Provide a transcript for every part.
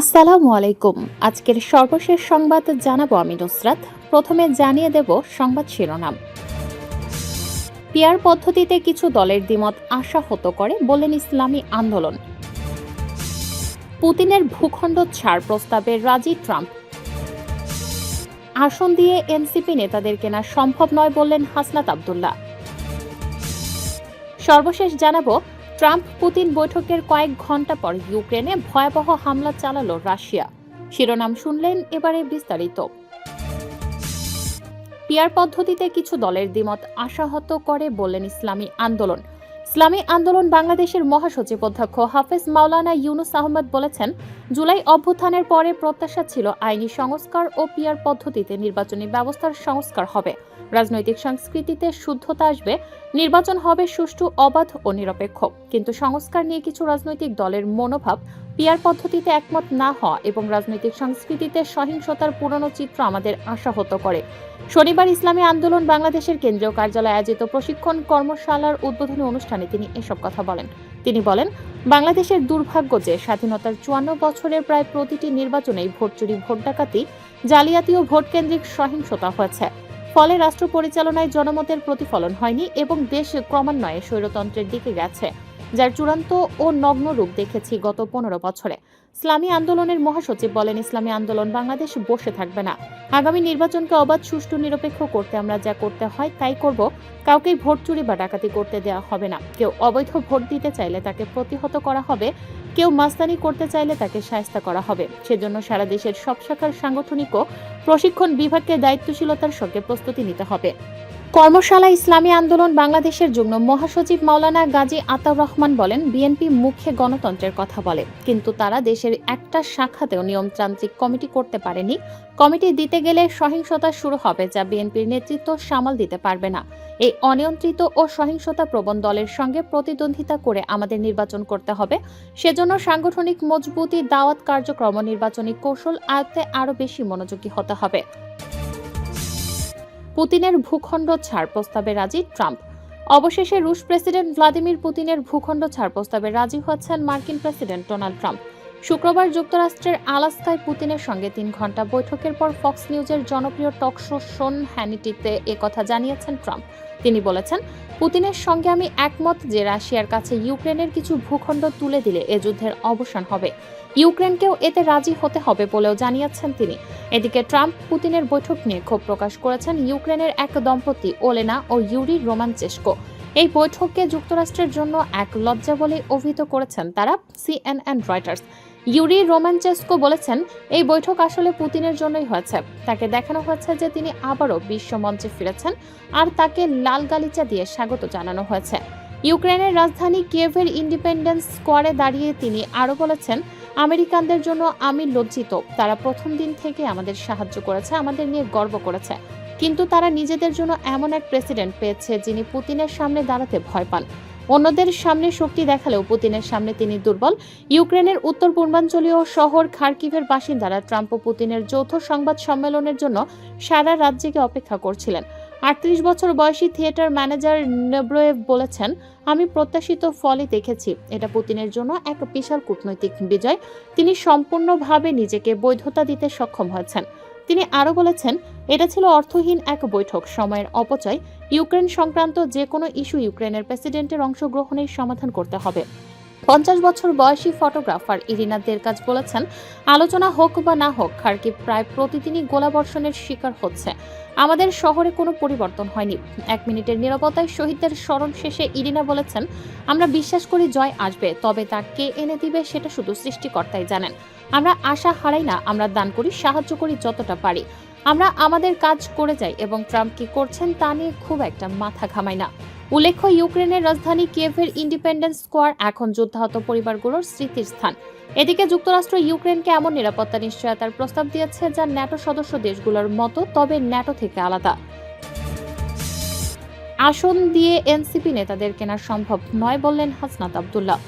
আসসালামু আলাইকুম। আজকের সর্বশেষ সংবাদ জানাব আমি নুসরাত। প্রথমে জানিয়ে দেব সংবাদ শিরোনাম। পিয়ার পদ্ধতিতে কিছু দলের দ্বিমত আশাহত করে বললেন ইসলামী আন্দোলন। পুতিনের ভূখণ্ড ছাড় প্রস্তাবে রাজি ট্রাম্প। আসন দিয়ে এনসিপি নেতাদের কেনা সম্ভব নয় বললেন হাসনাত আবদুল্লাহ। সর্বশেষ জানাব ট্রাম্প পুতিন বৈঠকের কয়েক ঘণ্টা পর ইউক্রেনে ভয়াবহ হামলা চালালো রাশিয়া। শিরোনাম শুনলেন এবারে বিস্তারিত। পিয়ার পদ্ধতিতে কিছু দলের দ্বিমত আশাহত করে বললেন ইসলামী আন্দোলন। ইসলামী আন্দোলন বাংলাদেশের মহাসচিব অধ্যক্ষ হাফেজ মাওলানা ইউনুস আহমদ বলেছেন, জুলাই অভ্যুত্থানের পরে প্রত্যাশা ছিল আইনি সংস্কার ও পিয়ার পদ্ধতিতে নির্বাচনী ব্যবস্থার সংস্কার হবে। রাজনৈতিক সংস্কৃতিতে শুদ্ধতা আসবে, নির্বাচন হবে সুষ্ঠু, অবাধ ও নিরপেক্ষ। কিন্তু সংস্কার নিয়ে কিছু রাজনৈতিক দলের মনোভাব পিয়ার পদ্ধতিতে একমত না হওয়া এবং রাজনৈতিক সংস্কৃতিতে সহিংসতার পুরনো চিত্র আমাদের আশাহত করে। শনিবার ইসলামী আন্দোলন বাংলাদেশের কেন্দ্রীয় কার্যালয়ে আয়োজিত প্রশিক্ষণ কর্মশালার উদ্বোধনী অনুষ্ঠানে তিনি এসব কথা বলেন। তিনি বলেন, বাংলাদেশের দুর্ভাগ্য যে স্বাধীনতার চুয়ান্ন বছরের প্রায় প্রতিটি নির্বাচনেই ভোট চুরি, ভোট ডাকাতি, জালিয়াতি ও ভোট কেন্দ্রিক সহিংসতা হয়েছে। ফলে রাষ্ট্র পরিচালনায় জনমতের প্রতিফলন হয়নি এবং দেশ ক্রমান্বয়ে স্বৈরতন্ত্রের দিকে গেছে। যার চূড়ান্ত ও নগ্ন রূপ দেখেছি গত পনেরো বছরে। ইসলামী আন্দোলনের মহাসচিব বলেন, ইসলামী আন্দোলন বাংলাদেশ বসে থাকবে না। আগামী নির্বাচনকে অবাধ, সুষ্ঠু, নিরপেক্ষ করতে আমরা যা করতে হয় তাই করব। কাউকে ভোট চুরি বা ডাকাতি করতে দেওয়া হবে না। কেউ অবৈধ ভোট দিতে চাইলে তাকে প্রতিহত করা হবে। কেউ মাস্তানি করতে চাইলে তাকে সায়স্তা করা হবে। সেজন্য সারা দেশের সব শাখার সাংগঠনিক ও প্রশিক্ষণ বিভাগকে দায়িত্বশীলতার সঙ্গে প্রস্তুতি নিতে হবে। কর্মশালা ইসলামী আন্দোলন বাংলাদেশের যুগ্ম মহাসচিব মাওলানা গাজী আতাউর রহমান বলেন, বিএনপি মুখে গণতন্ত্রের কথা বলে, কিন্তু তারা দেশের একটা শাখাতেও নিয়মতান্ত্রিক কমিটি করতে পারেনি। কমিটি দিতে গেলে সহিংসতা শুরু হবে যা বিএনপির নেতৃত্ব সামাল দিতে পারবে না। এই অনিয়ন্ত্রিত ও সহিংসতা প্রবণ দলের সঙ্গে প্রতিদ্বন্দ্বিতা করে আমাদের নির্বাচন করতে হবে। সেজন্য সাংগঠনিক মজবুতি দাওয়াত কার্যক্রম নির্বাচনী কৌশল আয়ত্তে আরও বেশি মনোযোগী হতে হবে। পুতিনের ভূখণ্ড ছাড় প্রস্তাবে রাজি ট্রাম্প। অবশেষে রুশ প্রেসিডেন্ট ভ্লাদিমির পুতিনের ভূখণ্ড ছাড় প্রস্তাবে রাজি হচ্ছেন মার্কিন প্রেসিডেন্ট ডোনাল্ড ট্রাম্প। শুক্রবার যুক্তরাষ্ট্রের আলাস্কায় পুতিনের সঙ্গে তিন ঘণ্টা বৈঠকের পর ফক্স নিউজের জনপ্রিয় টকশো শোন হ্যানিটিতে একথা জানিয়েছেন ট্রাম্প। তিনি বলেছেন, পুতিনের সঙ্গে আমি একমত যে রাশিয়ার কাছে ইউক্রেনের কিছু ভূখণ্ড তুলে দিলে এ যুদ্ধের অবসান হবে। ইউক্রেনকেও এতে রাজি হতে হবে বলেও জানিয়েছেন তিনি। এদিকে ট্রাম্প পুতিনের বৈঠক নিয়ে ক্ষোভ প্রকাশ করেছেন ইউক্রেনের এক দম্পতি ওলেনা ও ইউরি রোমানচেস্কো। এই বৈঠককে যুক্তরাষ্ট্রের জন্য এক লজ্জা বলে অভিহিত করেছেন তারা, সিএনএন রয়টার্স। ইউরি রোমানচেস্কো বলেছেন, এই বৈঠক আসলে পুতিনের জন্যই হয়েছে। তাকে দেখানো হয়েছে যে তিনি আবারও বিশ্বমঞ্চে ফিরেছেন আর তাকে লাল গালিচা দিয়ে স্বাগত জানানো হয়েছে। ইউক্রেনের রাজধানী কিয়েভের ইন্ডিপেন্ডেন্স স্কোয়ারে দাঁড়িয়ে তিনি আরও বলেছেন, আমেরিকানদের জন্য আমি লজ্জিত। তারা প্রথম দিন থেকে আমাদের সাহায্য করেছে, আমাদের নিয়ে গর্ব করেছে। কিন্তু তারা নিজেদের জন্য এমন এক প্রেসিডেন্ট পেয়েছে যিনি পুতিনের সামনে দাঁড়াতে ভয় পান। অন্যদের সামনে শক্তি দেখালেও পুতিনের সামনে তিনি দুর্বল। ইউক্রেনের উত্তর পূর্বাঞ্চলীয় শহর খার্কিভের বাসিন্দারা ট্রাম্প ও পুতিনের যৌথ সংবাদ সম্মেলনের জন্য সারা জেগে অপেক্ষা করছিলেন। আটত্রিশ বছর বয়সী থিয়েটার ম্যানেজার নেব্রোয়েভ বলেছেন, আমি প্রত্যাশিত ফলই দেখেছি। এটা পুতিনের জন্য এক বিশাল কূটনৈতিক বিজয়। তিনি সম্পূর্ণভাবে নিজেকে বৈধতা দিতে সক্ষম হয়েছেন। তিনি আরও বলেছেন, এটা ছিল অর্থহীন এক বৈঠক, সময়ের অপচয়। ইউক্রেন সংক্রান্ত যে কোনো ইস্যু ইউক্রেনের প্রেসিডেন্টের অংশগ্রহণের সমাধান করতে হবে। পঞ্চাশ বছর বয়সী ফটোগ্রাফার ইরিনা দেরকাজ বলেছেন, আলোচনা হোক বা না হোক খার্কিভ প্রায় প্রতিদিনই গোলাবর্ষণের শিকার হচ্ছে। আমাদের শহরে কোনো পরিবর্তন হয়নি। এক মিনিটের নিরাপত্তায় শহীদদের স্মরণ শেষে ইরিনা বলেছেন, আমরা বিশ্বাস করি জয় আসবে, তবে তা কে এনে দিবে সেটা শুধু সৃষ্টিকর্তাই জানেন। আমরা আশা হারাই না, আমরা দান করি, সাহায্য করি যতটা পারি। আমরা আমাদের কাজ করে যাই এবং ট্রাম্প কি করছেন তা নিয়ে খুব একটা মাথা ঘামাই না। উল্লেখ্য, ইউক্রেনের রাজধানী কিয়েভের ইন্ডিপেন্ডেন্স স্কোয়ার এখন যুদ্ধাহত পরিবারগুলোর স্মৃতির স্থান। এদিকে যুক্তরাষ্ট্র ইউক্রেনকে এমন নিরাপত্তা নিশ্চয়তার প্রস্তাব দিয়েছে যা ন্যাটো সদস্য দেশগুলোর মতো, তবে ন্যাটো থেকে আলাদা। আসন দিয়ে এনসিপি নেতাদের কেনা সম্ভব নয় বললেন হাসনাত আবদুল্লাহ।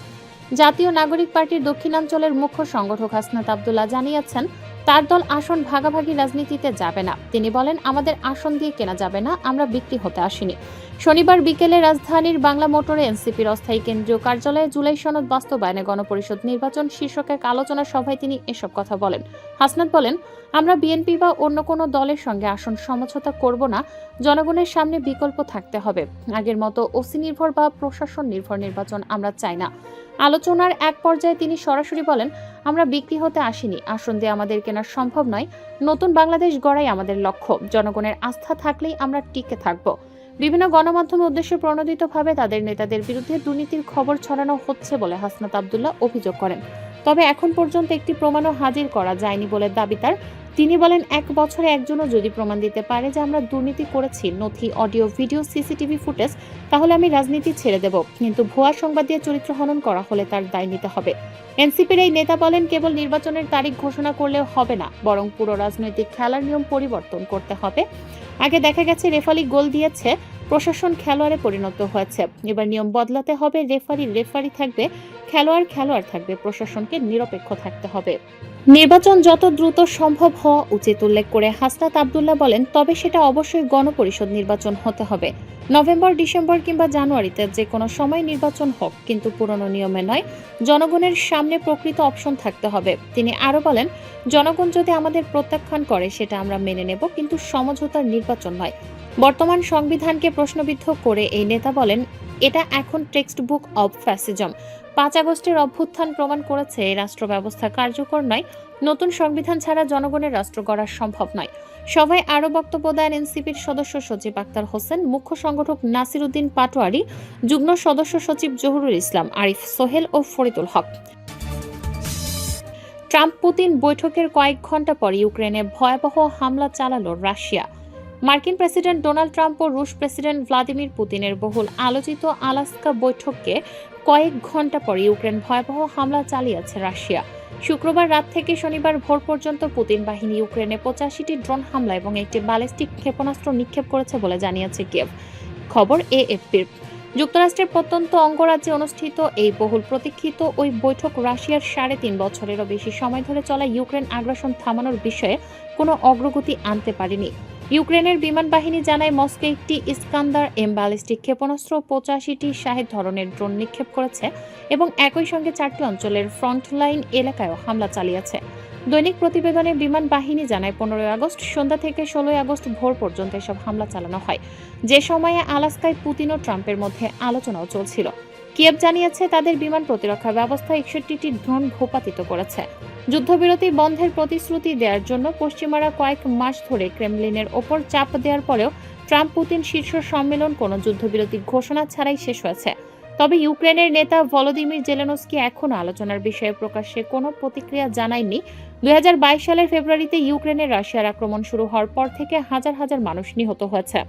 জাতীয় নাগরিক পার্টির দক্ষিণাঞ্চলের মুখ্য সংগঠক হাসনাত আবদুল্লাহ জানিয়েছেন, তার দল আসন ভাগাভাগি রাজনীতিতে যাবে না। তিনি বলেন, আমাদের আসন দিয়ে কেনা যাবে না, আমরা বিক্রি হতে আসিনি। শনিবার বিকেলে রাজধানীর বাংলা মোটরে এনসিপির অস্থায়ী কেন্দ্রীয় কার্যালয়ে জুলাই সনদ বাস্তবায়নে গণপরিষদ নির্বাচন শীর্ষক এক আলোচনা সভায় তিনি এসব কথা বলেন। হাসনাত বলেন, আমরা বিএনপি বা অন্য কোনো দলের সঙ্গে আসন সমঝোতা করব না, জনগণের সামনে বিকল্প থাকতে হবে। আগের মতো ওসি নির্ভর বা প্রশাসন নির্ভর নির্বাচন আমরা চাই না। আলোচনার এক পর্যায়ে তিনি সরাসরি বলেন, আমরা বিক্রি হতে আসিনি, আসন দিয়ে আমাদের কেনা সম্ভব নয়। নতুন বাংলাদেশ গড়াই আমাদের লক্ষ্য। জনগণের আস্থা থাকলেই আমরা টিকে থাকব। বিভিন্ন গণমাধ্যমে উদ্দেশ্যে প্রণোদিতভাবে তাদের নেতাদের বিরুদ্ধে দুর্নীতির খবর ছড়ানো হচ্ছে বলে হাসনাত আবদুল্লাহ অভিযোগ করেন। তবে এখন পর্যন্ত একটি প্রমাণও হাজির করা যায়নি বলে দাবি তার। তিনি বলেন, এক বছরে একজনও যদি প্রমাণ দিতে পারে যে আমরা দুর্নীতি করেছি, নথি, অডিও, ভিডিও, সিসিটিভি ফুটেজ, তাহলে আমি রাজনীতি ছেড়ে দেব। কিন্তু ভুয়া সংবাদ দিয়ে চরিত্র হনন করা হলে তার দায় নিতে হবে। এনসিপির এই নেতা বলেন কেবল নির্বাচনের তারিখ ঘোষণা করলেও হবে না, বরং পুরো রাজনৈতিক খেলার নিয়ম পরিবর্তন করতে হবে। আগে দেখা গেছে রেফারি গোল দিয়েছে, প্রশাসন খেলোয়াড়ে পরিণত হয়েছে। এবার নিয়ম বদলাতে হবে, রেফারি রেফারি থাকবে, খেলোয়াড় খেলোয়াড় থাকবে, প্রশাসনকে নিরপেক্ষ থাকতে হবে। নির্বাচন যত দ্রুত সম্ভব হওয়া উচিত, উল্লেখ করে হাসনাত আবদুল্লাহ বলেন, তবে সেটা অবশ্যই গণপরিষদ নির্বাচন হতে হবে। নভেম্বর, ডিসেম্বর কিংবা জানুয়ারিতে যে কোনো সময় নির্বাচন হোক, কিন্তু পুরনো নিয়মে নয়, জনগণের সামনে প্রকৃত অপশন থাকতে হবে। তিনি আরও বলেন, জনগণ যদি আমাদের প্রত্যাখ্যান করে, সেটা আমরা মেনে নেব, কিন্তু সমঝোতার নির্বাচন নয়। বর্তমান সংবিধানকে প্রশ্নবিদ্ধ করে এই নেতা বলেন, এটা এখন টেক্সট বুক অব ফ্যাসিজম। পাঁচ আগস্টের অভ্যুত্থান প্রমাণ করেছে রাষ্ট্র ব্যবস্থা কার্যকর নয়, নতুন সংবিধান ছাড়া জনগণের রাষ্ট্র গড়া সম্ভব নয়। সভায় আরও বক্তব্য দেন এনসিপির সদস্য সচিব আক্তার হোসেন, মুখ্য সংগঠক নাসির উদ্দিন পাটোয়ারি, যুগ্ম সদস্য সচিব জহুরুল ইসলাম, আরিফ সোহেল ও ফরিদুল হক। ট্রাম্প পুতিন বৈঠকের কয়েক ঘণ্টা পর ইউক্রেনে ভয়াবহ হামলা চালালো রাশিয়া। মার্কিন প্রেসিডেন্ট ডোনাল্ড ট্রাম্প ও রুশ প্রেসিডেন্ট ভ্লাদিমির পুতিনের বহুল আলোচিত আলাস্কা বৈঠককে কয়েক ঘণ্টা পর ইউক্রেন ভয়াবহ হামলা চালিয়েছে রাশিয়া। শুক্রবার রাত থেকে শনিবার ভোর পর্যন্ত পুতিন বাহিনী ইউক্রেনে পঁচাশিটি ড্রোন হামলা এবং একটি ব্যালিস্টিক ক্ষেপণাস্ত্র নিক্ষেপ করেছে বলে জানিয়েছে কিয়েভ। খবর এএফপির। যুক্তরাষ্ট্রের প্রত্যন্ত অঙ্গরাজ্যে অনুষ্ঠিত এই বহুল প্রতীক্ষিত ওই বৈঠক রাশিয়ার সাড়ে তিন বছরেরও বেশি সময় ধরে চলা ইউক্রেন আগ্রাসন থামানোর বিষয়ে কোনো অগ্রগতি আনতে পারেনি। ইউক্রেনের বিমান বাহিনী জানায় মস্কো একটি ইস্কান্দার এম ব্যালিস্টিক ক্ষেপণাস্ত্র পঁচাশিটি শাহেদ ধরনের ড্রোন নিক্ষেপ করেছে এবং একই সঙ্গে চারটি অঞ্চলের ফ্রন্টলাইন এলাকায়ও হামলা চালিয়েছে। দৈনিক প্রতিবেদনে বিমান বাহিনী জানায়, পনেরোই আগস্ট সন্ধ্যা থেকে ষোলোই আগস্ট ভোর পর্যন্ত এসব হামলা চালানো হয়। যে সময়ে আলাস্কায় পুতিন ও ট্রাম্পের মধ্যে আলোচনাও চলছিল। কিয়েভ জানিয়েছে, তাদের বিমান প্রতিরক্ষা ব্যবস্থা একষট্টিটি ড্রোন ভূপাতিত করেছে। যুদ্ধবিরতি বন্ধের প্রতিশ্রুতি দেওয়ার জন্য পশ্চিমারা কয়েক মাস ধরে ক্রেমলিনের ওপর চাপ দেওয়ার পরেও ট্রাম্প পুতিন শীর্ষ সম্মেলন কোনো যুদ্ধবিরতি ঘোষণা ছাড়াই শেষ হয়েছে। তবে ইউক্রেনের নেতা ভলোদিমির জেলেনস্কি এখনও আলোচনার বিষয়ে প্রকাশ্যে কোনো প্রতিক্রিয়া জানায়নি। দুই হাজার বাইশ সালের ফেব্রুয়ারিতে ইউক্রেনে রাশিয়ার আক্রমণ শুরু হওয়ার পর থেকে হাজার হাজার মানুষ নিহত হয়েছে।